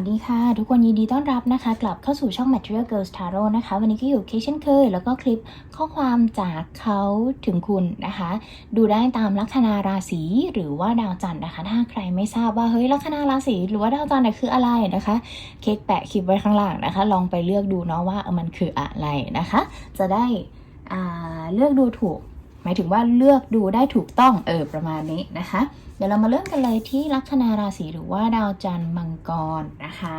วัสดีค่ะ ทุกคนยินดีต้อนรับนะคะ กลับเข้าสู่ช่อง Material Girls Tarot นะคะ วันนี้ก็อยู่เคเช่นเคย แล้วก็คลิปข้อความจากเขาถึงคุณนะคะ ดูได้ตามลัคนาราศีหรือว่าดาวจันทร์นะคะ ถ้าใครไม่ทราบว่าเฮ้ยลัคนาราศีหรือว่าดาวจันทร์คืออะไรนะคะ เค้กแปะคลิปไว้ข้างล่างนะคะ ลองไปเลือกดูเนาะว่าเออมันคืออะไรนะคะ จะได้เลือกดูถูก หมายถึงว่าเลือกดูได้ถูกต้องเออประมาณนี้นะคะ ดี๋ยวเรามาเริ่มกันเลยที่ลัคนาราศีหรือว่าดาวจันทร์มังกรนะคะ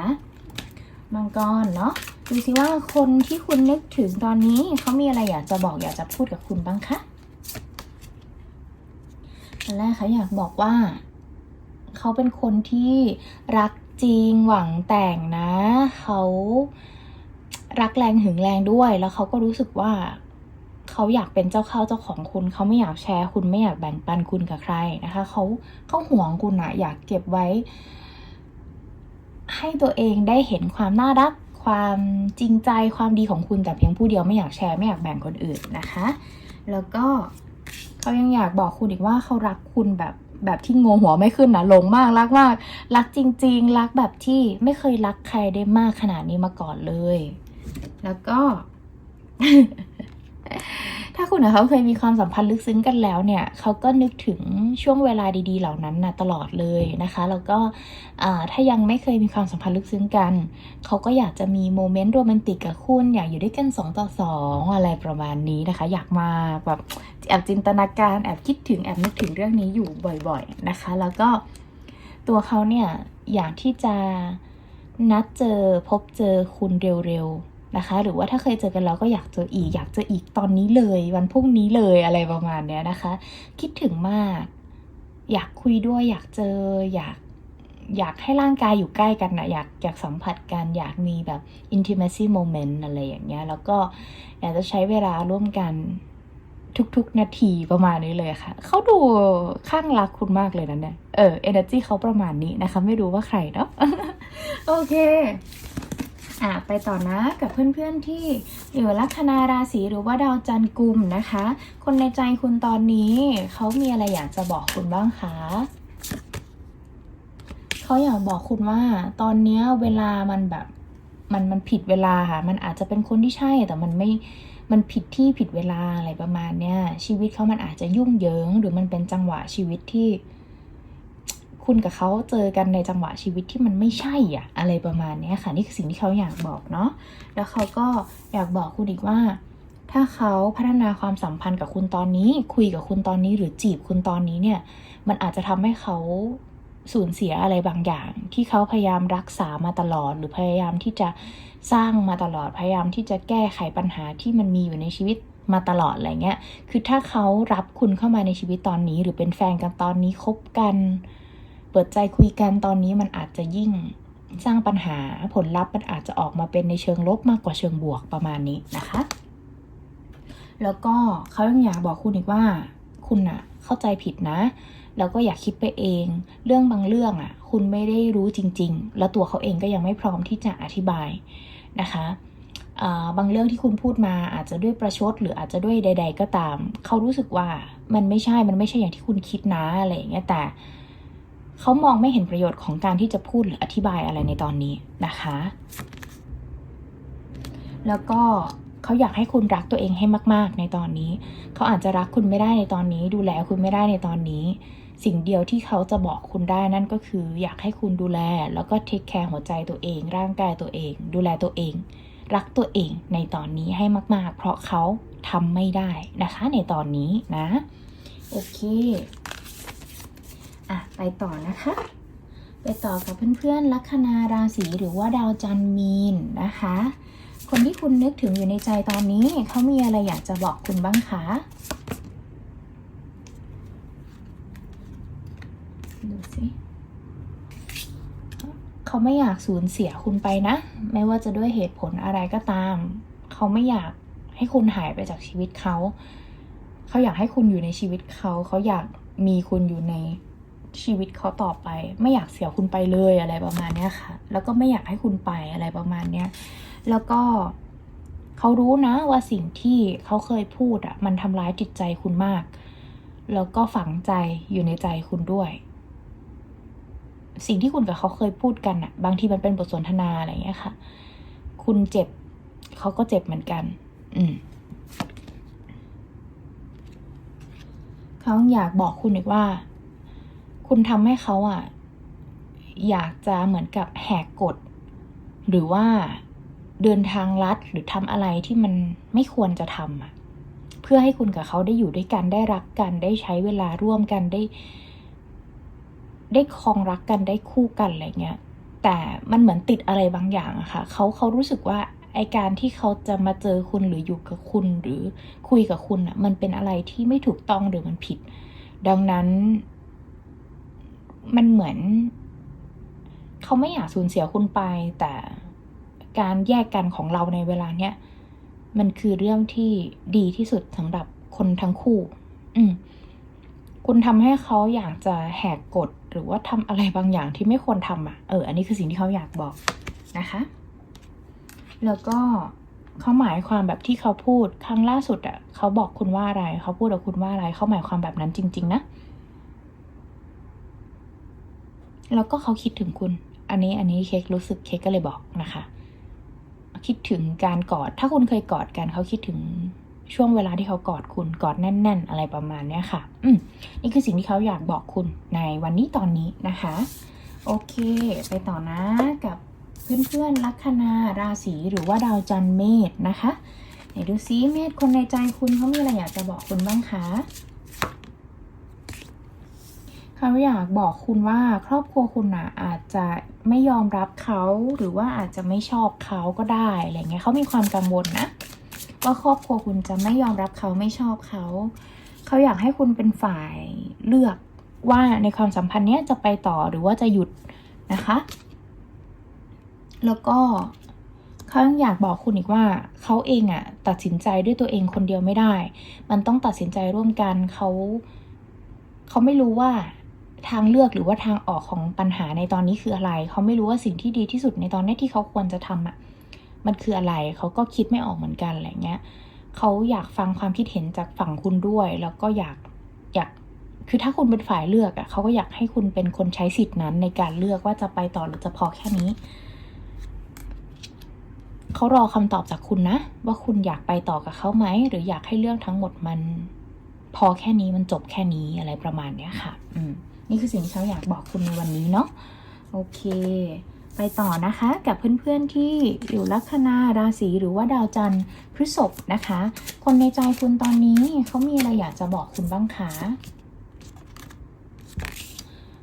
มังกรเนาะดูสิว่าคนที่คุณนึกถึงตอนนี้เขามีอะไรอยากจะบอกอยากจะพูดกับคุณบ้างคะอันแรกเขาอยากบอกว่า เขาเป็นคนที่รักจริงหวังแต่งนะ เขารักแรงหึงแรงด้วย แล้วเขาก็รู้สึกว่า เขาอยากเป็นเจ้าเข้าเจ้าของคุณ เขาไม่อยากแชร์ คุณไม่อยากแบ่งปันคุณกับใครนะคะเขาเขาห่วงคุณอะอยากเก็บไว้ ให้ตัวเองได้เห็นความน่ารัก ความจริงใจความดีของคุณแต่เพียงผู้เดียวไม่อยากแชร์ไม่อยากแบ่งคนอื่นนะคะ แล้วก็เขายังอยากบอกคุณอีกว่าเขารักคุณแบบแบบที่งงหัวไม่ขึ้นนะหลงมากรักมาก รักจริง ๆ รักแบบที่ไม่เคยรักใครได้มากขนาดนี้มาก่อนเลย แล้วก็ ถ้าคุณกับเขาเคยมีความสัมพันธ์ลึกซึ้งกันแล้วเนี่ยเขาก็นึกถึงช่วงเวลาดี ๆ เหล่านั้นนะตลอดเลยนะคะแล้วก็ถ้ายังไม่เคยมีความสัมพันธ์ลึกซึ้งกันเขาก็อยากจะมีโมเมนต์โรแมนติกกับคุณอยากอยู่ด้วยกันสองต่อสองอะไรประมาณนี้นะคะ อยากมาแบบแอบจินตนาการแอบคิดถึงแอบนึกถึงเรื่องนี้อยู่บ่อยๆนะคะ แล้วก็ตัวเขาเนี่ยอยากที่จะนัดเจอพบเจอคุณเร็วๆ นะคะ หรือว่าถ้าเคยเจอกันแล้วก็อยากเจออีก อยากเจออีกตอนนี้เลย วันพรุ่งนี้เลยอะไรประมาณเนี้ยนะคะ คิดถึงมาก อยากคุยด้วยอยากเจออยากอยากให้ร่างกายอยู่ใกล้กันนะอยากอยากสัมผัสกันอยากมีแบบ intimacy moment อะไรอย่างเงี้ย แล้วก็อยากจะใช้เวลาร่วมกันทุกๆ นาทีประมาณนี้เลยค่ะ เขาดูข้างรักคุณมากเลยนะเนี่ย เออ energy เขาประมาณนี้นะคะ ไม่รู้ว่าใครเนาะ โอเค อะไปต่อนะกับเพื่อนๆที่อยู่ลัคนาราศีหรือว่าดาวจันทร์กลุ่มนะคะ คนในใจคุณตอนนี้เขามีอะไรอยากจะบอกคุณบ้างคะเขาอยากบอกคุณว่า ตอนเนี้ยเวลามันแบบมันมันผิดเวลาค่ะ มันอาจจะเป็นคนที่ใช่แต่มันไม่ มันผิดที่ผิดเวลาอะไรประมาณเนี้ยชีวิตเขามันอาจจะยุ่งเหยิง หรือมันเป็นจังหวะชีวิตที่ คุณกับเขาเจอกันในจังหวะชีวิตที่มันไม่ใช่อะอะไรประมาณนี้ค่ะ นี่คือสิ่งที่เขาอยากบอกเนาะแล้วเขาก็อยากบอกคุณอีกว่า ถ้าเขาพัฒนาความสัมพันธ์กับคุณตอนนี้ คุยกับคุณตอนนี้หรือจีบคุณตอนนี้เนี่ย มันอาจจะทำให้เขาสูญเสียอะไรบางอย่าง ที่เขาพยายามรักษามาตลอด หรือพยายามที่จะสร้างมาตลอด พยายามที่จะแก้ไขปัญหาที่มันมีอยู่ในชีวิตมาตลอดอะไรเงี้ย คือถ้าเขารับคุณเข้ามาในชีวิตตอนนี้ หรือเป็นแฟนกันตอนนี้คบกัน เปิดใจคุยกันตอนนี้มันอาจจะยิ่งสร้างปัญหาผลลัพธ์มันอาจจะออกมาเป็นในเชิงลบมากกว่าเชิงบวกประมาณนี้นะคะ แล้วก็เขายังอยากบอกคุณอีกว่า คุณอะเข้าใจผิดนะ แล้วก็อย่าคิดไปเอง เรื่องบางเรื่องอะคุณไม่ได้รู้จริง ๆ แล้วตัวเขาเองก็ยังไม่พร้อมที่จะอธิบายนะคะบางเรื่องที่คุณพูดมาอาจจะด้วยประชด หรืออาจจะด้วยใด ๆ ก็ตาม เขารู้สึกว่ามันไม่ใช่มันไม่ใช่อย่างที่คุณคิดนะอะไรอย่างเงี้ยแต่ เขามองไม่เห็นประโยชน์ของการที่จะพูดหรืออธิบายอะไรในตอนนี้นะคะ แล้วก็เขาอยากให้คุณรักตัวเองให้มาก ๆ ในตอนนี้ เขาอาจจะรักคุณไม่ได้ในตอนนี้ ดูแลคุณไม่ได้ในตอนนี้ สิ่งเดียวที่เขาจะบอกคุณได้นั่นก็คือ อยากให้คุณดูแล แล้วก็เทคแคร์หัวใจตัวเอง ร่างกายตัวเอง ดูแลตัวเอง รักตัวเองในตอนนี้ให้มาก ๆ เพราะเขาทำไม่ได้นะคะ ในตอนนี้นะ โอเค อะไปต่อนะคะ ไปต่อกับเพื่อนๆลัคนาราศีหรือว่าดาวจันมีนนะคะ คนที่คุณนึกถึงอยู่ในใจตอนนี้เขามีอะไรอยากจะบอกคุณบ้างคะดูสิเขาไม่อยากสูญเสียคุณไปนะ ไม่ว่าจะด้วยเหตุผลอะไรก็ตาม เขาไม่อยากให้คุณหายไปจากชีวิตเขา เขาอยากให้คุณอยู่ในชีวิตเขา เขาอยากมีคุณอยู่ใน ชีวิตเขาต่อไป ไม่อยากเสียคุณไปเลยอะไรประมาณเนี้ยค่ะ แล้วก็ไม่อยากให้คุณไปอะไรประมาณเนี้ยแล้วก็เขารู้นะว่าสิ่งที่เขาเคยพูดอะมันทำร้ายจิตใจคุณมาก แล้วก็ฝังใจอยู่ในใจคุณด้วย สิ่งที่คุณกับเขาเคยพูดกันอะบางทีมันเป็นบทสนทนาอะไรเงี้ยค่ะ คุณเจ็บเขาก็เจ็บเหมือนกัน อืมเขาอยากบอกคุณอีกว่า คุณทำให้เขาอะ อยากจะเหมือนกับแหกกฎ หรือว่าเดินทางลัดหรือทำอะไรที่มันไม่ควรจะทำอะ เพื่อให้คุณกับเขาได้อยู่ด้วยกันได้รักกันได้ใช้เวลาร่วมกันได้ ได้ครองรักกันได้คู่กันอะไรเงี้ย แต่มันเหมือนติดอะไรบางอย่างอะค่ะเขาเขารู้สึกว่าไอการที่เขาจะมาเจอคุณหรืออยู่กับคุณหรือคุยกับคุณอะมันเป็นอะไรที่ไม่ถูกต้องหรือมันผิด ดังนั้น มันเหมือน เขาไม่อยากสูญเสียคุณไป แต่การแยกกันของเราในเวลาเนี้ยมันคือเรื่องที่ดีที่สุดสำหรับคนทั้งคู่ อืม คุณทำให้เขาอยากจะแหกกฎหรือว่าทำอะไรบางอย่างที่ไม่ควรทำอะ เออ อันนี้คือสิ่งที่เขาอยากบอกนะคะ แล้วก็เขาหมายความแบบที่เขาพูดครั้งล่าสุดอะ เขาบอกคุณว่าอะไร เขาพูดกับคุณว่าอะไร เขาหมายความแบบนั้นจริง ๆ นะ แล้วก็เขาคิดถึงคุณ อันนี้อันนี้เค้กรู้สึกเค้กก็เลยบอกนะคะ คิดถึงการกอด ถ้าคุณเคยกอดกันเขาคิดถึงช่วงเวลาที่เขากอดคุณกอดแน่น ๆ อะไรประมาณเนี้ยค่ะ อืมนี่คือสิ่งที่เขาอยากบอกคุณในวันนี้ตอนนี้นะคะ โอเค ไปต่อนะกับเพื่อนๆลัคนาราศีหรือว่าดาวจันทร์เมษนะคะไหนดูซิเมษคนในใจคุณเขามีอะไรอยากจะบอกคุณบ้างคะ เขาอยากบอกคุณว่าครอบครัวคุณอะอาจจะไม่ยอมรับเขาหรือว่าอาจจะไม่ชอบเขาก็ได้อะไรเงี้ยเขามีความกังวลนะว่าครอบครัวคุณจะไม่ยอมรับเขาไม่ชอบเขาเขาอยากให้คุณเป็นฝ่ายเลือกว่าในความสัมพันธ์เนี้ยจะไปต่อหรือว่าจะหยุดนะคะ แล้วก็เขายังอยากบอกคุณอีกว่าเขาเองอะตัดสินใจด้วยตัวเองคนเดียวไม่ได้ มันต้องตัดสินใจร่วมกันเขาเขาไม่รู้ว่า ทางเลือกหรือว่าทางออกของปัญหาในตอนนี้คืออะไร เขาไม่รู้ว่าสิ่งที่ดีที่สุดในตอนนี้ที่เขาควรจะทำอะมันคืออะไรเขาก็คิดไม่ออกเหมือนกันอะไรเงี้ยเขาอยากฟังความคิดเห็นจากฝั่งคุณด้วย แล้วก็อยากอยากคือถ้าคุณเป็นฝ่ายเลือกอะ่ะเขาก็อยากให้คุณเป็นคนใช้สิทธินั้นในการเลือกว่าจะไปต่อหรือจะพอแค่นี้เขารอคำตอบจากคุณนะ ว่าคุณอยากไปต่อกับเขาไหม หรืออยากให้เรื่องทั้งหมดมัน พอแค่นี้มันจบแค่นี้อะไรประมาณเนี้ยค่ะ อืม นี่คือสิ่งที่เขาอยากบอกคุณในวันนี้เนาะโอเค ไปต่อนะคะกับเพื่อนๆที่อยู่ลัคนาราศีหรือว่าดาวจันทร์พฤษภนะคะ คนในใจคุณตอนนี้เขามีอะไรอยากจะบอกคุณบ้างคะ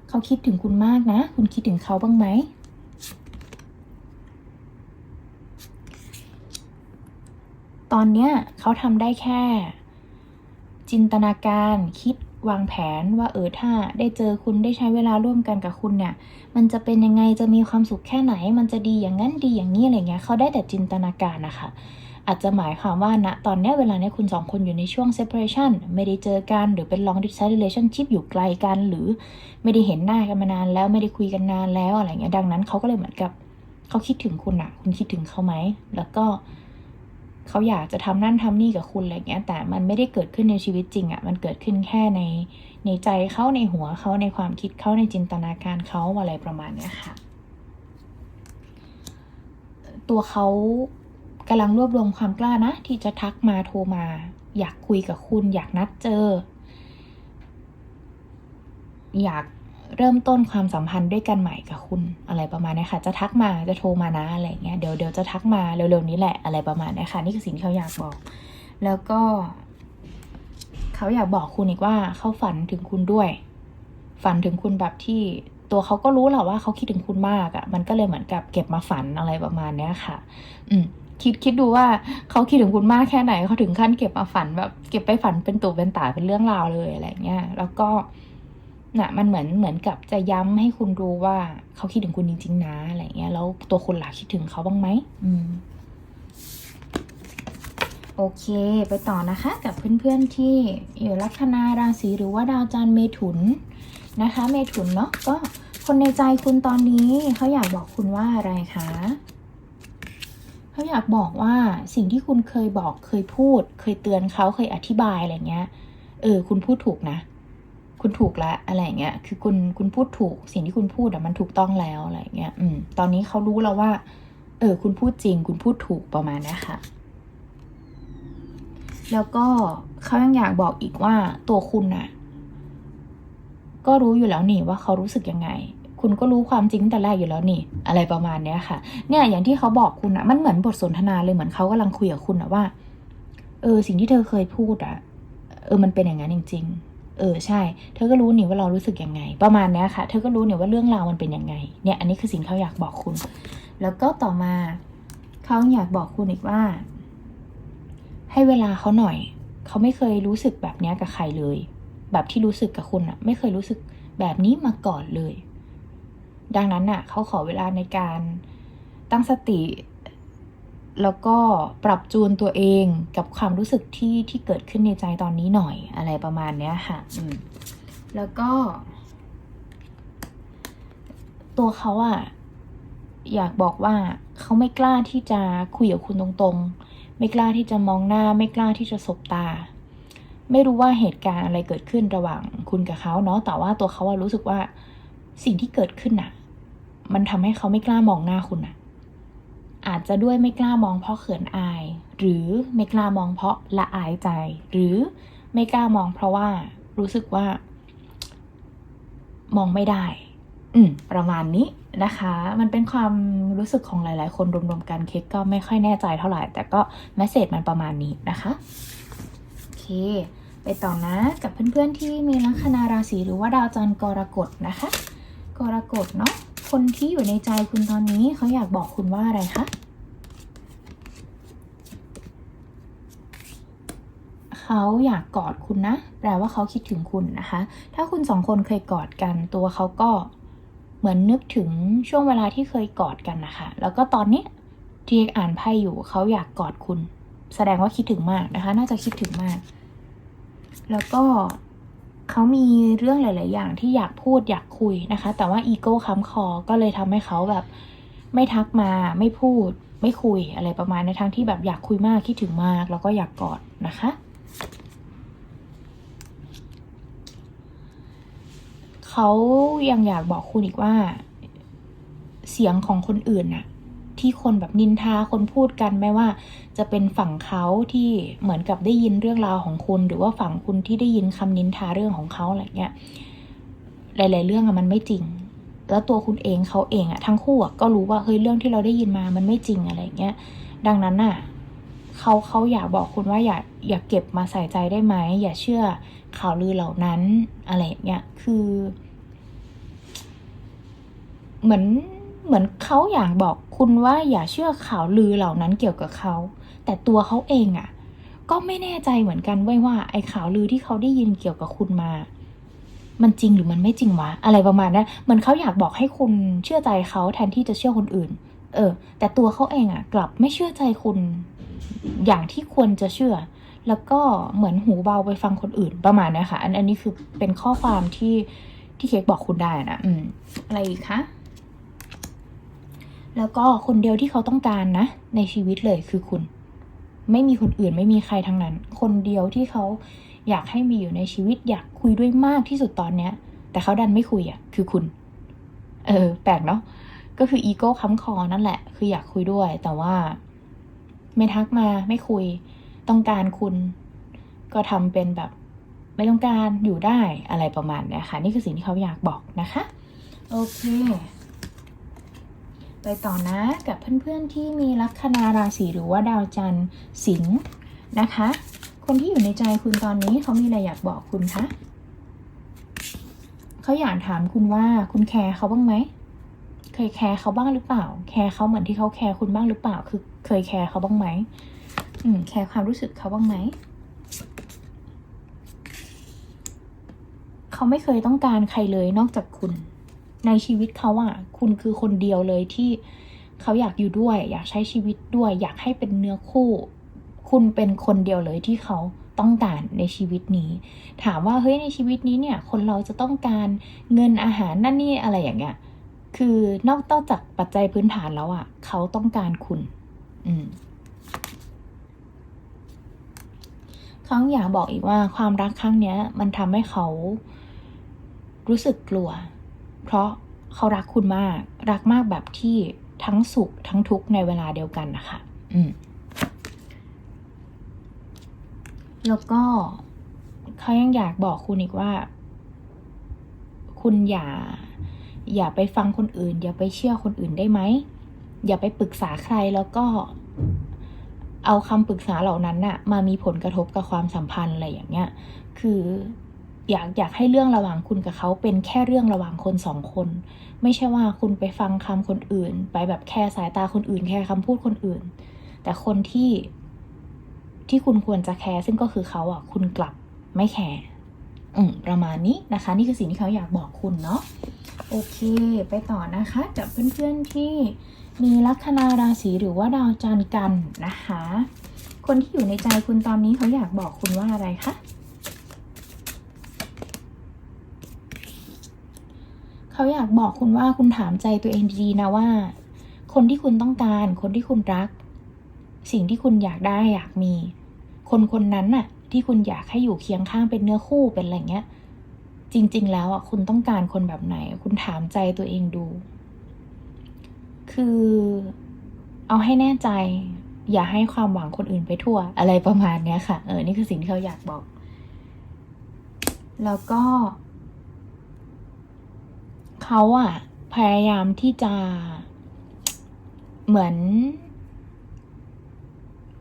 เขาคิดถึงคุณมากนะ คุณคิดถึงเขาบ้างไหมตอนเนี้ยเขาทำได้แค่ จินตนาการคิด วางแผนว่าเออถ้าได้เจอคุณได้ใช้เวลาร่วมกันกับคุณเนี่ย มันจะเป็นยังไงจะมีความสุขแค่ไหน มันจะดีอย่างนั้นดีอย่างนี้อะไรเงี้ยเขาได้แต่จินตนาการนะคะอาจจะหมายความว่าณตอนนี้เวลาเนี้ยคุณสองคนอยู่ในช่วง separation ไม่ได้เจอกัน หรือเป็น long distance relationship อยู่ไกลกัน หรือไม่ได้เห็นหน้ากันมานานแล้วไม่ได้คุยกันนานแล้วอะไรเงี้ยดังนั้นเขาก็เลยเหมือนกับเขาคิดถึงคุณอะคุณคิดถึงเขาไหมแล้วก็ เขาอยากจะทำนั่นทำนี่กับคุณอะไรเงี้ย แต่มันไม่ได้เกิดขึ้นในชีวิตจริงอะ่ะ มันเกิดขึ้นแค่ในในใจเขาในหัวเขาในความคิดเขาในจินตนาการเขาอะไรประมาณเนี้ยค่ะ ตัวเขากำลังรวบรวมความกล้านะ ที่จะทักมาโทรมา อยากคุยกับคุณ อยากนัดเจอ อยาก เริ่มต้นความสัมพันธ์ด้วยกันใหม่กับคุณอะไรประมาณนี้ค่ะ จะทักมาจะโทรมานะอะไรเงี้ยเดี๋ยวเดี๋ยวจะทักมาเร็วๆนี้แหละอะไรประมาณนี้ค่ะนี่คือสิ่งที่เขาอยากบอก แล้วก็ เขาอยากบอกคุณอีกว่าเขาฝันถึงคุณด้วย ฝันถึงคุณแบบที่ตัวเขาก็รู้แหละว่าเขาคิดถึงคุณมากอะ่ะ มันก็เลยเหมือนกับเก็บมาฝันอะไรประมาณเนี้ยค่ะ อืมคิดคิดดูว่าเขาคิดถึงคุณมากแค่ไหนเขาถึงขั้นเก็บมาฝันแบบเก็บไปฝันเป็นตู่เป็นตาเป็นเรื่องราวเลยอะไรเงี้ยแล้วก็ น่ะมันเหมือนเหมือนกับจะย้ำให้คุณรู้ว่าเขาคิดถึงคุณจริง ๆ นะอะไรเงี้ยแล้วตัวคุณหล่ะคิดถึงเขาบ้างไหมอืมโอเค ไปต่อนะคะ กับเพื่อนๆที่อยู่ลัคนาราศีหรือว่าดาวจันทร์เมถุนนะคะ เมถุนเนาะก็คนในใจคุณตอนนี้เขาอยากบอกคุณว่าอะไรคะเขาอยากบอกว่าสิ่งที่คุณเคยบอกเคยพูด เคยเตือนเขาเคยอธิบายอะไรเงี้ยเออคุณพูดถูกนะ คุณถูกแล้วอะไรเงี้ย คือคุณคุณพูดถูกสิ่งที่คุณพูดอะมันถูกต้องแล้วอะไรเงี้ย อืม ตอนนี้เขารู้แล้วว่า เออ คุณพูดจริง คุณพูดถูกประมาณนี้ค่ะ แล้วก็เขายังอยากบอกอีกว่าตัวคุณน่ะก็รู้อยู่แล้วนี่ว่าเขารู้สึกยังไง คุณก็รู้ความจริงแต่แรกอยู่แล้วนี่ อะไรประมาณเนี้ยค่ะ เนี่ยอย่างที่เขาบอกคุณอะมันเหมือนบทสนทนาเลยเหมือนเขากำลังคุยกับคุณอะว่า เออ สิ่งที่เธอเคยพูดอะเออมันเป็นอย่างนั้นจริง ๆ เออใช่ เธอก็รู้นี่ว่าเรารู้สึกยังไง ประมาณนี้ค่ะ เธอก็รู้เนี่ยว่าเรื่องราวมันเป็นยังไง เนี่ยอันนี้คือสิ่งเขาอยากบอกคุณ แล้วก็ต่อมาเขาอยากบอกคุณอีกว่า ให้เวลาเขาหน่อย เขาไม่เคยรู้สึกแบบเนี้ยกับใครเลย แบบที่รู้สึกกับคุณอะไม่เคยรู้สึกแบบนี้มาก่อนเลย ดังนั้นน่ะเขาขอเวลาในการตั้งสติ แล้วก็ปรับจูนตัวเองกับความรู้สึกที่ที่เกิดขึ้นในใจตอนนี้หน่อยอะไรประมาณเนี้ยค่ะแล้วก็ ตัวเขาอะอยากบอกว่าเขาไม่กล้าที่จะคุยกับคุณตรงๆ ไม่กล้าที่จะมองหน้า ไม่กล้าที่จะสบตา ไม่รู้ว่าเหตุการณ์อะไรเกิดขึ้นระหว่างคุณกับเขาเนาะแต่ว่าตัวเขาอะรู้สึกว่าสิ่งที่เกิดขึ้นน่ะมันทำให้เขาไม่กล้ามองหน้าคุณน่ะ อาจจะด้วยไม่กล้ามองเพราะเขินอาย หรือไม่กล้ามองเพราะละอายใจ หรือไม่กล้ามองเพราะว่ารู้สึกว่า มองไม่ได้ อืมประมาณนี้นะคะ มันเป็นความรู้สึกของหลาย ๆ คนรวม ๆ กันเค้กก็ไม่ค่อยแน่ใจเท่าไหร่ แต่ก็แมสเซจมันประมาณนี้นะคะโอเค ไปต่อนะกับเพื่อน ๆ ที่มีลัคนาราศีหรือว่าดาวจันทร์กรกฎนะคะ กรกฎเนาะ คนที่อยู่ในใจคุณตอนนี้เขาอยากบอกคุณว่าอะไรคะเขาอยากกอดคุณนะ แปลว่าเขาคิดถึงคุณนะคะ ถ้าคุณสองคนเคยกอดกัน ตัวเขาก็เหมือนนึกถึงช่วงเวลาที่เคยกอดกันนะคะ แล้วก็ตอนนี้ที่อ่านไพ่อยู่เขาอยากกอดคุณ แสดงว่าคิดถึงมากนะคะ น่าจะคิดถึงมาก แล้วก็ เขามีเรื่องหลาย ๆ อย่างที่อยากพูดอยากคุยนะคะ แต่ว่าอีโก้ค้ำคอก็เลยทำให้เขาแบบไม่ทักมาไม่พูด ไม่คุยอะไรประมาณในทางที่แบบอยากคุยมากคิดถึงมากแล้วก็อยากกอดนะคะ เขายังอยากบอกคุณอีกว่า เสียงของคนอื่นน่ะ ที่คนแบบนินทาคนพูดกันไม่ว่า จะเป็นฝั่งเขาที่เหมือนกับได้ยินเรื่องราวของคุณ หรือว่าฝั่งคุณที่ได้ยินคำนินทาเรื่องของเขาอะไรเงี้ยหลาย ๆ เรื่องอะมันไม่จริง แล้วตัวคุณเองเขาเองอะทั้งคู่อะก็รู้ว่าเฮ้ยเรื่องที่เราได้ยินมามันไม่จริงอะไรเงี้ยดังนั้นน่ะเขาเขาอยากบอกคุณว่าอย่าอย่าเก็บมาใส่ใจได้ไหมอย่าเชื่อข่าวลือเหล่านั้นอะไรเงี้ยคือ เหมือน เหมือนเขาอยากบอกคุณว่าอย่าเชื่อข่าวลือเหล่านั้นเกี่ยวกับเขา แต่ตัวเขาเองอะ่ะ ก็ไม่แน่ใจเหมือนกันเว้ยว่าไอ้ข่าวลือที่เขาได้ยินเกี่ยวกับคุณมา มันจริงหรือมันไม่จริงวะ อะไรประมาณนั้นเหมือนเขาอยากบอกให้คุณเชื่อใจเขาแทนที่จะเชื่อคนอื่น เออ แต่ตัวเขาเองอะ่ะ กลับไม่เชื่อใจคุณ อย่างที่ควรจะเชื่อ แล้วก็เหมือนหูเบาไปฟังคนอื่นประมาณเนี้ค่ะ อันอันนี้คือเป็นข้อความที่ที่เค้กบอกคุณได้นะ อืม อะไรอีกคะ แล้วก็คนเดียวที่เขาต้องการนะ ในชีวิตเลยคือคุณ ไม่มีคนอื่นไม่มีใครทั้งนั้น คนเดียวที่เขาอยากให้มีอยู่ในชีวิต อยากคุยด้วยมากที่สุดตอนเนี้ย แต่เขาดันไม่คุยอะ คือคุณ เออ แปลกเนาะก็คืออีโก้ค้ำคอนั่นแหละ คืออยากคุยด้วย แต่ว่า ไม่ทักมาไม่คุย ต้องการคุณ ก็ทำเป็นแบบไม่ต้องการอยู่ได้อะไรประมาณเนี้ยค่ะ นี่คือสิ่งที่เขาอยากบอกนะคะ โอเค ไปต่อนะกับเพื่อนๆที่มีลัคนาราศีหรือว่าดาวจันทร์สิงห์นะคะ คนที่อยู่ในใจคุณตอนนี้เขามีอะไรอยากบอกคุณคะเขาอยากถามคุณว่าคุณแคร์เขาบ้างไหมเคยแคร์เขาบ้างหรือเปล่า แคร์เขาเหมือนที่เขาแคร์คุณบ้างหรือเปล่า คือเคยแคร์เขาบ้างไหมอืมแคร์ความรู้สึกเขาบ้างไหมเขาไม่เคยต้องการใครเลยนอกจากคุณ ในชีวิตเขาอะคุณคือคนเดียวเลยที่เขาอยากอยู่ด้วย อยากใช้ชีวิตด้วย อยากให้เป็นเนื้อคู่ คุณเป็นคนเดียวเลยที่เขาต้องการในชีวิตนี้ ถามว่าเฮ้ยในชีวิตนี้เนี่ย คนเราจะต้องการเงินอาหารนั่นนี่อะไรอย่างเงี้ย คือนอกนอจากปัจจัยพื้นฐานแล้วอะเขาต้องการคุณ อืมเขาอยากบอกอีกว่าความรักครั้งเนี้ย มันทำให้เขารู้สึกกลัว เพราะเขารักคุณมาก รักมากแบบที่ทั้งสุขทั้งทุกข์ในเวลาเดียวกันนะคะอืมแล้วก็เขายังอยากบอกคุณอีกว่า คุณอย่า อย่าไปฟังคนอื่น อย่าไปเชื่อคนอื่นได้ไหม อย่าไปปรึกษาใครแล้วก็ เอาคำปรึกษาเหล่านั้นน่ะ มามีผลกระทบกับความสัมพันธ์อะไรอย่างเงี้ย คือ อยากอยากให้เรื่องระหว่างคุณกับเขาเป็นแค่เรื่องระหว่างคนสองคน ไม่ใช่ว่าคุณไปฟังคำคนอื่น ไปแบบแค่สายตาคนอื่น แค่คำพูดคนอื่น แต่คนที่ที่คุณควรจะแคร์ซึ่งก็คือเขาอะคุณกลับไม่แคร์อืมประมาณนี้นะคะ นี่คือสิ่งที่เขาอยากบอกคุณเนาะโอเค ไปต่อนะคะกับเพื่อนๆที่มีลัคนาราศีหรือว่าดาวจันทร์กันนะคะ คนที่อยู่ในใจคุณตอนนี้เขาอยากบอกคุณว่าอะไรคะ เขาอยากบอกคุณว่าคุณถามใจตัวเองดีๆนะว่า คนที่คุณต้องการ คนที่คุณรัก สิ่งที่คุณอยากได้อยากมี คนคนนั้นน่ะ ที่คุณอยากให้อยู่เคียงข้างเป็นเนื้อคู่เป็นอะไรเงี้ย จริง ๆ แล้วอะคุณต้องการคนแบบไหน คุณถามใจตัวเองดู คือ เอาให้แน่ใจ อย่าให้ความหวังคนอื่นไปทั่ว อะไรประมาณเนี้ยค่ะ เออ นี่คือสิ่งที่เขาอยากบอก แล้วก็ เขาอะพยายามที่จะเหมือน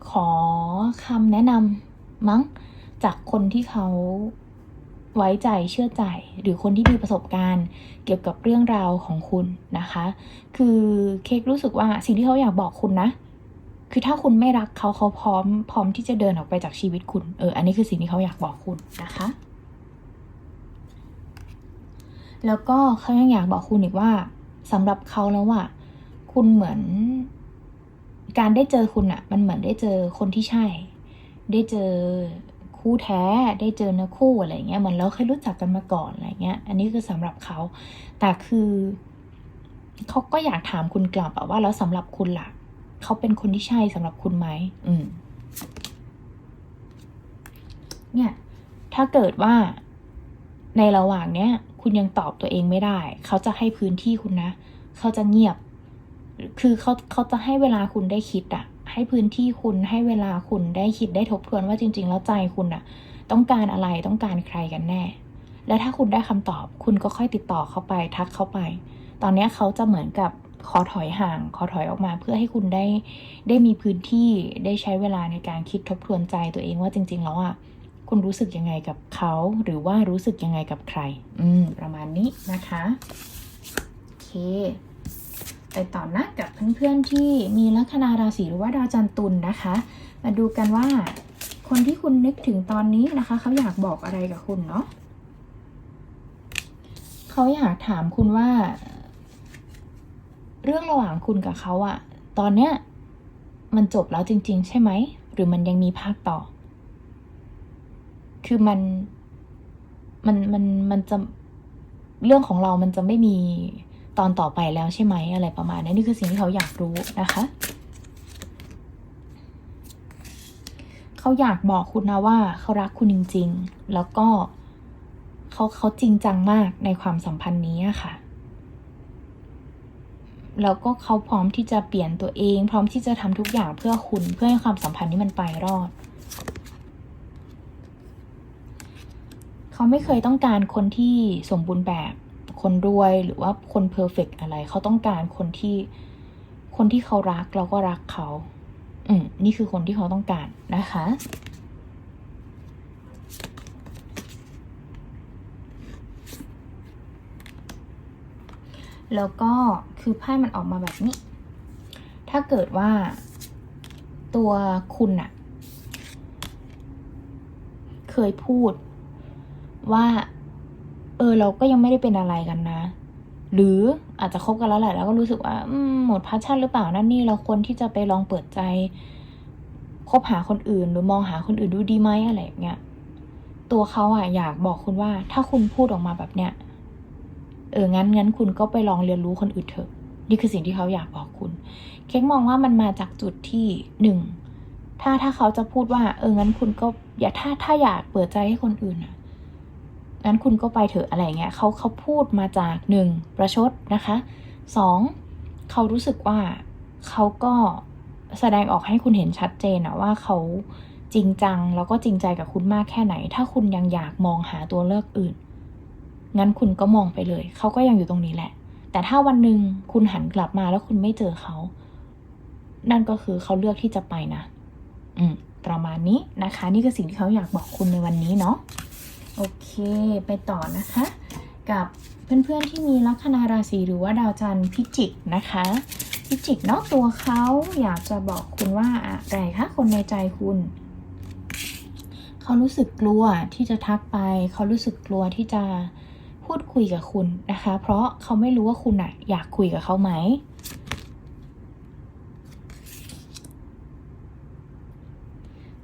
ขอคำแนะนำมั้งจากคนที่เขาไว้ใจเชื่อใจ หรือคนที่มีประสบการณ์ เกี่ยวกับเรื่องราวของคุณนะคะ คือเค้กรู้สึกว่าสิ่งที่เขาอยากบอกคุณนะ คือถ้าคุณไม่รักเขาเขาพร้อม พร้อมที่จะเดินออกไปจากชีวิตคุณ เออ อันนี้คือสิ่งที่เขาอยากบอกคุณนะคะ แล้วก็เขายังอยากบอกคุณอีกว่าสำหรับเขาแล้วอะคุณเหมือน การได้เจอคุณอะมันเหมือนได้เจอคนที่ใช่ ได้เจอคู่แท้ได้เจอเนื้อคู่อะไรเงี้ยเหมือนเราเคยรู้จักกันมาก่อนอะไรเงี้ย อันนี้คือสำหรับเขาแต่คือเขาก็อยากถามคุณกลับอะว่าแล้วสำหรับคุณล่ะเขาเป็นคนที่ใช่สำหรับคุณไหมอืม เนี่ย ถ้าเกิดว่าในระหว่างเนี้ย คุณยังตอบตัวเองไม่ได้ เขาจะให้พื้นที่คุณนะ เขาจะเงียบ คือเขาเขาจะให้เวลาคุณได้คิดอะให้พื้นที่คุณให้เวลาคุณได้คิดได้ทบทวนว่าจริง ๆ แล้วใจคุณอะต้องการอะไรต้องการใครกันแน่ และถ้าคุณได้คำตอบ คุณก็ค่อยติดต่อเขาไป ทักเขาไป ตอนนี้เขาจะเหมือนกับขอถอยห่าง ขอถอยออกมาเพื่อให้คุณได้ได้มีพื้นที่ได้ใช้เวลาในการคิดทบทวนใจตัวเองว่าจริง ๆ แล้วอะ คุณรู้สึกยังไงกับเขา หรือว่ารู้สึกยังไงกับใคร อืม ประมาณนี้นะคะ โอเค ไปต่อนะกับเพื่อนๆที่มีลัคนาราศีหรือว่าดาวจันทร์ตุลนะคะ มาดูกันว่า คนที่คุณนึกถึงตอนนี้นะคะ เขาอยากบอกอะไรกับคุณเนาะเขาอยากถามคุณว่า เรื่องระหว่างคุณกับเขาอะตอนเนี้ยมันจบแล้วจริง ๆ ใช่ไหม หรือมันยังมีภาคต่อ คือมันมันมันมันจะเรื่องของเรามันจะไม่มีตอนต่อไปแล้วใช่ไหมอะไรประมาณนี้นี่คือสิ่งที่เขาอยากรู้นะคะเขาอยากบอกคุณนะว่าเขารักคุณจริง ๆ แล้วก็เขาเขาจริงจังมากในความสัมพันธ์นี้ค่ะ แล้วก็เขาพร้อมที่จะเปลี่ยนตัวเอง พร้อมที่จะทำทุกอย่างเพื่อคุณเพื่อให้ความสัมพันธ์นี้มันไปรอด เขาไม่เคยต้องการคนที่สมบูรณ์แบบคนรวยหรือว่าคนเพอร์เฟกอะไร เขาต้องการคนที่คนที่เขารักแล้วก็รักเขา อืมนี่คือคนที่เขาต้องการนะคะ แล้วก็คือไพ่มันออกมาแบบนี้ ถ้าเกิดว่าตัวคุณอะเคยพูด ว่า เออเราก็ยังไม่ได้เป็นอะไรกันนะ หรืออาจจะคบกันแล้วแหละ แล้วก็รู้สึกว่าอืมหมดพาชั่นหรือเปล่านั่นนี่เราควรที่จะไปลองเปิดใจคบหาคนอื่น หรือมองหาคนอื่นดูดีไหมอะไรอย่างเงี้ยตัวเขาอะอยากบอกคุณว่า ถ้าคุณพูดออกมาแบบเนี้ยเอองั้นงั้นคุณก็ไปลองเรียนรู้คนอื่นเถอะ นี่คือสิ่งที่เขาอยากบอกคุณ เค้กมองว่ามันมาจากจุดที่หนึ่งถ้าถ้าเขาจะพูดว่า เอองั้นคุณก็อย่าถ้าถ้าอยากเปิดใจให้คนอื่นอะ งั้นคุณก็ไปเถอะอะไรเงี้ยเขาเขาพูดมาจากหนึ่งประชดนะคะสองเขารู้สึกว่าเขาก็แสดงออกให้คุณเห็นชัดเจนอะว่าเขาจริงจังแล้วก็จริงใจกับคุณมากแค่ไหน ถ้าคุณยังอยากมองหาตัวเลือกอื่น งั้นคุณก็มองไปเลย เขาก็ยังอยู่ตรงนี้แหละ แต่ถ้าวันหนึ่งคุณหันกลับมาแล้วคุณไม่เจอเขา นั่นก็คือเขาเลือกที่จะไปนะ อืม ประมาณนี้นะคะ นี่คือสิ่งที่เขาอยากบอกคุณในวันนี้เนาะ โอเค ไปต่อนะคะ กับเพื่อนๆที่มีลัคนาราศีหรือว่าดาวจันทร์พิจิกนะคะ พิจิกเนาะตัวเขาอยากจะบอกคุณว่าอะไรคะคนในใจคุณเขารู้สึกกลัวที่จะทักไป เขารู้สึกกลัวที่จะพูดคุยกับคุณนะคะ เพราะเขาไม่รู้ว่าคุณอะอยากคุยกับเขาไหม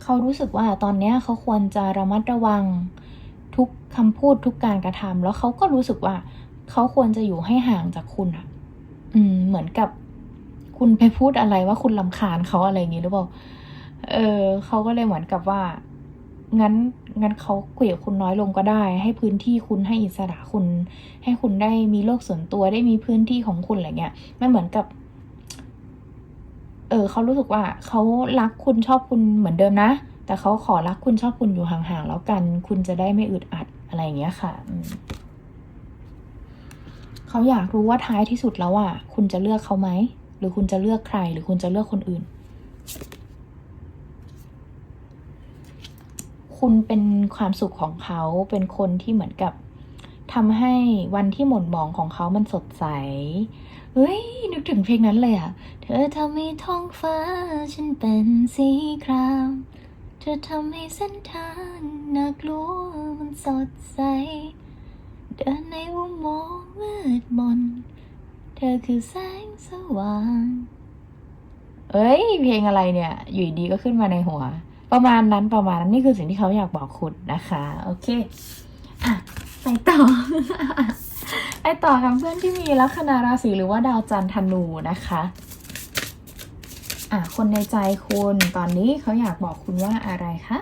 เขารู้สึกว่าตอนนี้เขาควรจะระมัดระวัง คำพูดทุกการกระทำแล้วเขาก็รู้สึกว่า เขาควรจะอยู่ให้ห่างจากคุณอะอืม เหมือนกับ คุณไปพูดอะไรว่าคุณลำคาญเขาอะไรอย่างนี้หรือเปล่า เออเขาก็เลยเหมือนกับว่า งั้น งั้นเขาคุยกับคุณน้อยลงก็ได้ ให้พื้นที่คุณให้อิสระคุณ ให้คุณได้มีโลกส่วนตัวได้มีพื้นที่ของคุณอะไรเงี้ยมันเหมือนกับ เออเขารู้สึกว่าเขารักคุณชอบคุณเหมือนเดิมนะแต่เขาขอรักคุณชอบคุณอยู่ห่างๆแล้วกัน คุณจะได้ไม่อึดอัด อะไรอย่างเงี้ยค่ะเขาอยากรู้ว่าท้ายที่สุดแล้วอะคุณจะเลือกเขาไหมหรือคุณจะเลือกใคร หรือคุณจะเลือกคนอื่น คุณเป็นความสุขของเขาเป็นคนที่เหมือนกับทำให้วันที่หม่นหมองของเขามันสดใส เฮ้ย นึกถึงเพลงนั้นเลยอะ เธอทำให้ท้องฟ้า ฉันเป็นสีคราม เธอทำให้เส้นทางน่ากลัวมันสดใส เดินในอุโมงค์มืดมน เธอคือแสงสว่าง เอ้ย เพลงอะไรเนี่ย อยู่ดีก็ขึ้นมาในหัว ประมาณนั้นประมาณนั้นนี่คือสิ่งที่เขาอยากบอกคุณนะคะ โอเคอะไปต่อ ไปต่อกับเพื่อนที่มีลัคนาราศีหรือว่าดาวจันทร์ธนูนะคะ อะคนในใจคุณตอนนี้เขาอยากบอกคุณว่าอะไรคะ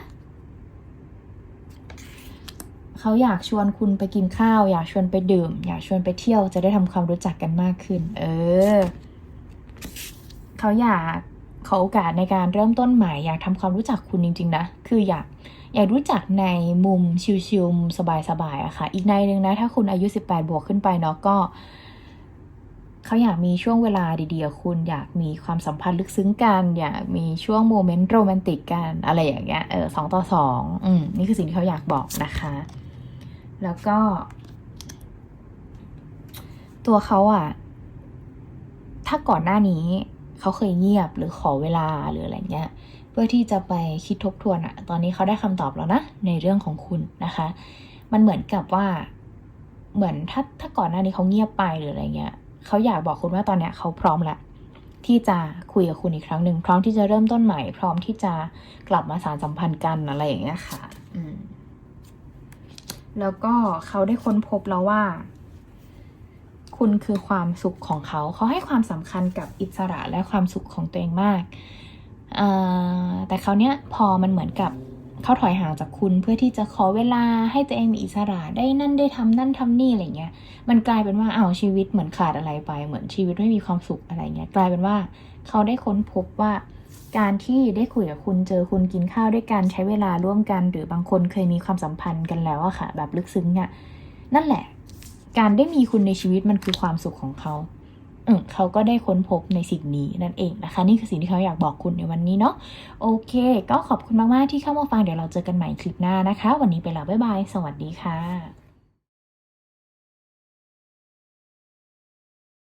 เขาอยากชวนคุณไปกินข้าว อยากชวนไปดื่ม อยากชวนไปเที่ยวจะได้ทำความรู้จักกันมากขึ้น เออ เขาอยากขอโอกาสในการเริ่มต้นใหม่ อยากทำความรู้จักคุณจริง ๆ นะ คืออยากอยากรู้จักในมุมชิลๆสบายๆอะค่ะ อีกในหนึ่งนะ ถ้าคุณอายุ 18 บวกขึ้นไปเนาะก็ เขาอยากมีช่วงเวลาดีๆกับคุณ อยากมีความสัมพันธ์ลึกซึ้งกัน อยากมีช่วงโมเมนต์โรแมนติกกัน อะไรอย่างเงี้ย เออสองต่อสองอืมนี่คือสิ่งที่เขาอยากบอกนะคะ แล้วก็ ตัวเขาอะถ้าก่อนหน้านี้เขาเคยเงียบหรือขอเวลาหรืออะไรเงี้ย เพื่อที่จะไปคิดทบทวนอะตอนนี้เขาได้คำตอบแล้วนะในเรื่องของคุณนะคะ มันเหมือนกับว่าเหมือนถ้าถ้าก่อนหน้านี้เขาเงียบไปหรืออะไรเงี้ย เขาอยากบอกคุณว่าตอนเนี้ยเขาพร้อมแล้วที่จะคุยกับคุณอีกครั้งหนึ่งพร้อมที่จะเริ่มต้นใหม่ พร้อมที่จะกลับมาสานสัมพันธ์กันอะไรอย่างเงี้ยค่ะ อืม แล้วก็เขาได้ค้นพบแล้วว่า คุณคือความสุขของเขา เขาให้ความสำคัญกับอิสระและความสุขของตัวเองมากแต่เขาเนี้ยพอมันเหมือนกับ เขาถอยห่างจากคุณเพื่อที่จะขอเวลาให้ตัวเองมีอิสระได้นั่นได้ทำนั่นทำนี่อะไรเงี้ย มันกลายเป็นว่าเอาชีวิตเหมือนขาดอะไรไป เหมือนชีวิตไม่มีความสุขอะไรเงี้ย กลายเป็นว่าเขาได้ค้นพบว่า การที่ได้คุยกับคุณเจอคุณกินข้าวด้วยกันใช้เวลาร่วมกัน หรือบางคนเคยมีความสัมพันธ์กันแล้วอะค่ะ แบบลึกซึ้งอะนั่นแหละ การได้มีคุณในชีวิตมันคือความสุขของเขา เขาก็ได้ค้นพบในสิ่งนี้นั่นเองนะคะ นี่คือสิ่งที่เขาอยากบอกคุณในวันนี้เนาะโอเค ก็ขอบคุณมาก ๆ ที่เข้ามาฟังเดี๋ยวเราเจอกันใหม่คลิปหน้านะคะ วันนี้ไปแล้วบ๊ายบาย สวัสดีค่ะ